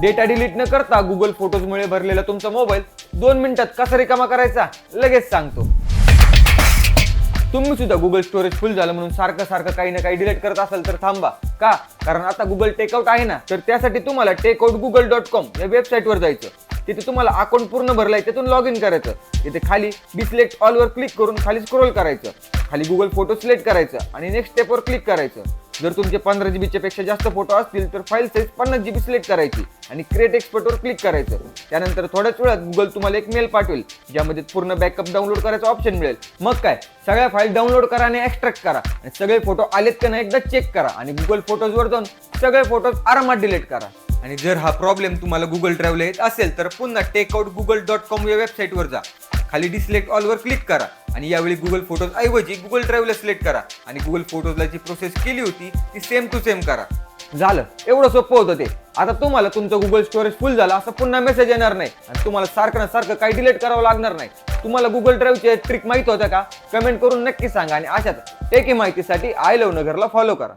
Data delete न करता Google फोटोजमुळे भरलेला तुमचा मोबाईल दोन मिनिटात कसा रिकामा करायचा? लगेच सांगतो. तुम्ही सुद्धा गुगल स्टोरेज फुल झालं म्हणून सारखं सारखं काही ना काही डिलीट करत असाल तर थांबा. का? कारण आता गुगल टेकआउट आहे ना तर त्यासाठी तुम्हाला टेकआउट गुगल डॉट कॉम या वेबसाईटवर जायचं. तिथे तुम्हाला अकाउंट पूर्ण भरलाय त्यातून लॉग इन करायचं. तिथे खाली डिसलेक्ट ऑलवर क्लिक करून खाली स्क्रोल करायचं. खाली गुगल फोटो सिलेक्ट करायचं आणि नेक्स्ट स्टेपवर क्लिक करायचं. जर तुमचे पंधरा जीबीच्या पेक्षा जास्त फोटो असतील तर फाईल साईज पन्नास जीबी सिलेक्ट करायची आणि क्रिएट एक्सपर्टवर क्लिक करायचं. त्यानंतर थोड्याच वेळात गुगल तुम्हाला एक मेल पाठवेल ज्यामध्ये पूर्ण बॅकअप डाउनलोड करायचं ऑप्शन मिळेल. मग काय? सगळ्या फाईल डाउनलोड करा आणि एक्स्ट्रॅक्ट करा. आणि सगळे फोटो आलेत का नाही एकदा चेक करा आणि गुगल फोटोजवर जाऊन सगळे फोटोज आरामात डिलीट करा. आणि जर हा प्रॉब्लेम तुम्हाला गुगल ड्राईव्हला येत असेल तर पुन्हा टेकआउट गुगल डॉट कॉम या वेबसाईटवर जा. खाली डिसलेक्ट ऑलवर क्लिक करा. आणि यावेळी गुगल फोटोज ऐवजी गुगल ड्राईव्हला सिलेक्ट करा. आणि गुगल फोटोजला जी प्रोसेस केली होती ती सेम टू सेम करा. झालं. एवढं सोपं होतं ते. आता तुम्हाला तुमचं गुगल स्टोरेज फुल झालं असं पुन्हा मेसेज येणार नाही. आणि तुम्हाला सारखं ना सारखं काही डिलीट करावं लागणार नाही. तुम्हाला गुगल ड्राईव्हचे ट्रिक माहीत होत्या का? कमेंट करून नक्की सांगा आणि अशाच टेकी माहितीसाठी आय लव नगरला फॉलो करा.